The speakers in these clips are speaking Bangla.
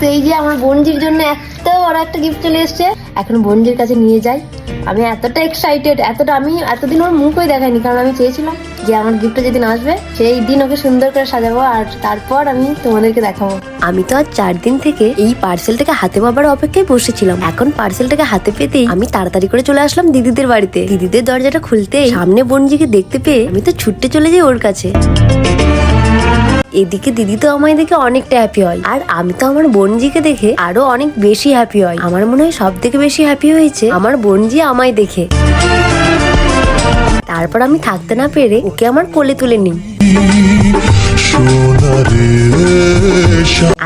তো এই যে আমার বোনজির জন্য এত বড় একটা গিফট চলে এসছে। এখন বোনজির কাছে নিয়ে যাই। আমি এতটা এক্সাইটেড এতটা আমি এতদিন ওর মুখই দেখাইনি, কারণ আমি চেয়েছিলাম যে আমার গিফটটা যেদিন আসবে, সেই দিন ওকে সুন্দর করে সাজাবো আর তারপর আমি তোমাদেরকে দেখাবো। আমি তো আজ চার দিন থেকে এই পার্সেলটাকে হাতে পাবার অপেক্ষায় বসেছিলাম। এখন পার্সেলটাকে হাতে পেতেই আমি তাড়াতাড়ি করে চলে আসলাম দিদিদের বাড়িতে। দিদিদের দরজাটা খুলতেই সামনে বোনজিকে দেখতে পেয়ে আমি তো ছুটতে চলে যাই ওর কাছে। এদিকে দিদি তো আমায় দেখে অনেকটা হ্যাপি হয়। আর আমি তো আমার বোনজিকে দেখে আরও অনেক বেশি হ্যাপি হয়। আমার মনে হয় সব থেকে বেশি হ্যাপি হয়েছে আমার বোনজি আমায় দেখে। তারপর আমি থাকতে না পেরে ওকে আমার কোলে তুলে নিই।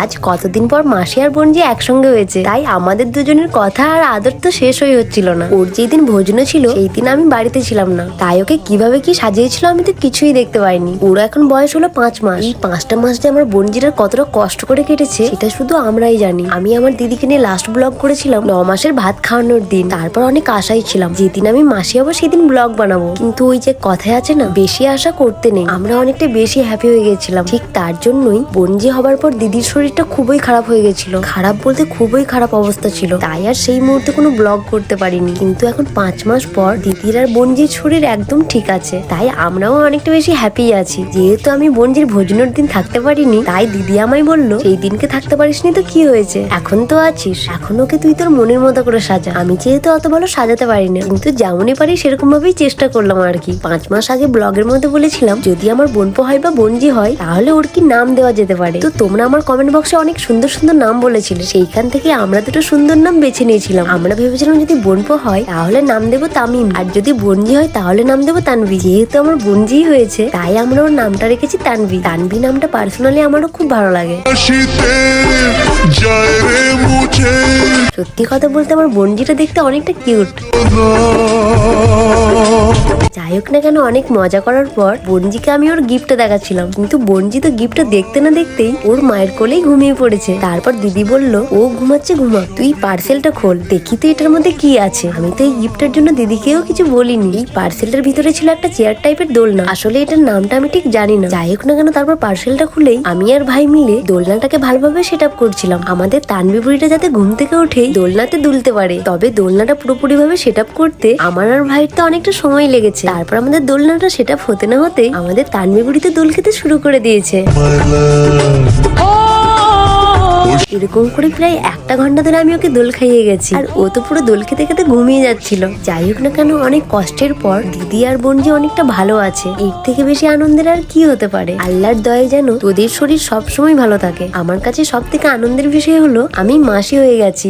আজ কতদিন পর মাসি আর বোনজি একসঙ্গে হয়েছে? তাই আমাদের দুজনের কথা আর আদর তো শেষ হয়ে হচ্ছিল না। ওর যেদিন ভোজন ছিল, সেই দিন আমি বাড়িতে ছিলাম না। তাই ওকে কীভাবে কি সাজিয়েছিল আমি তো কিছুই দেখতে পাইনি। ওর এখন বয়স হলো পাঁচ মাস। এই পাঁচটা মাস যে আমার বোনজিরার কতটা কষ্ট করে কেটেছে, সেটা শুধু আমরাই জানি। আমি আমার দিদিকে নিয়ে লাস্ট ব্লগ করেছিলাম, ন মাসের ভাত খাওয়ানোর দিন। তারপর অনেক আশাই ছিলাম, যেদিন আমি মাসি হব সেদিন ব্লগ বানাবো। কিন্তু ওই যে কথায় আছে না, বেশি আশা করতে নেই। আমরা অনেকটা বেশি হ্যাপি হয়ে গেছিলাম। ঠিক তার জন্যই বনজি হবার পর দিদির শরীরটা খুবই খারাপ হয়ে গেছিল। খারাপ বলতে খুবই খারাপ অবস্থা ছিল। তাই আর সেই মুহূর্তে কোনো ব্লগ করতে পারিনি। কিন্তু এখন পাঁচ মাস পর দিদির আর বনজির শরীর একদম ঠিক আছে। তাই আমরাও অনেকটা বেশি হ্যাপি আছি। যেহেতু আমি বনজির ভোজনের দিন থাকতে পারিনি, তাই দিদি আমায় বলল, সেই দিনকে থাকতে পারিসনি তো কি হয়েছে? এখন তো আছিস। এখন ওকে তুই তোর মনের মতো করে সাজা। আমি যেহেতু অত ভালো সাজাতে পারি না কিন্তু যেমনই পারি সেরকম ভাবেই চেষ্টা করলাম আর কি। পাঁচ মাস আগে ব্লগের মধ্যে বলেছিলাম, যদি আমার বোনপো হয় বা বোনজি হয়, তাহলে ওর কি নাম দেওয়া যেতে পারে? তো তোমরা আমার কমেন্ট বক্সে অনেক সুন্দর সুন্দর নাম বলেছিলে সেইখান থেকে আমরা দুটো সুন্দর নাম বেছে নিয়েছিলাম। আমরা ভেবেছিলাম যদি বোনপো হয় তাহলে নাম দেবো তামিম। আর যদি বোনজি হয় তাহলে নাম দেবো তানভি। যেহেতু আমার বোনজি হয়েছে তাই আমরা ওর নামটা রেখেছি তানভি। তানভি নামটা পার্সোনালি আমারও খুব ভালো লাগে। সত্যি কথা বলতে আমার বোনজিটা দেখতে অনেকটা কিউট যাই হোক না কেন, অনেক মজা করার পর বনজিকে আমি ওর গিফটটা দেখাচ্ছিলাম। কিন্তু বনজি তো গিফটটা দেখতে না দেখতেই ওর মায়ের কোলেই ঘুমিয়ে পড়েছে। তারপর দিদি বলল, ও ঘুমাচ্ছে, ঘুমা। তুই পার্সেলটা খোল। দেখি তো এটার মধ্যে কি আছে। আমি তো এই গিফটের জন্য দিদিকেও কিছু বলিনি। এই পার্সেলটার ভিতরে ছিল একটা চেয়ার টাইপের দোলনা। আসলে এটার নামটা আমি ঠিক জানি না। যাই হোক না কেন, তারপর পার্সেলটা খুলেই আমি আর ভাই মিলে দোলনাটাকে ভালোভাবে সেট আপ করছিলাম। আমাদের তানবি বুড়িটা যাতে ঘুম থেকে উঠেই দোলনাতে দুলতে পারে। তবে দোলনাটা পুরোপুরি ভাবে সেট আপ করতে আমার আর ভাইয়ের তো অনেকটা সময় লেগেছে। তারপর আমাদের দোলনাটা সেটা হতে না হতেই আমাদের তানবি বুড়িতে দোল খেতে শুরু করে দিয়েছে। এরকম করে প্রায় একটা ঘণ্টা ধরে আমি ওকে দোল খাইয়ে গেছি। আর ও তো পুরো দোল খেতে খেতে ঘুমিয়ে যাচ্ছিল। যাই হোক না কেন, অনেক কষ্টের পর দিদি আর বোনজি অনেকটা ভালো আছে, এর থেকে বেশি আনন্দের আর কি হতে পারে? আল্লাহর দয়ে যেন তোদের শরীর সবসময় ভালো থাকে। আমার কাছে সব থেকে আনন্দের বিষয় হলো, আমি মাসি হয়ে গেছি।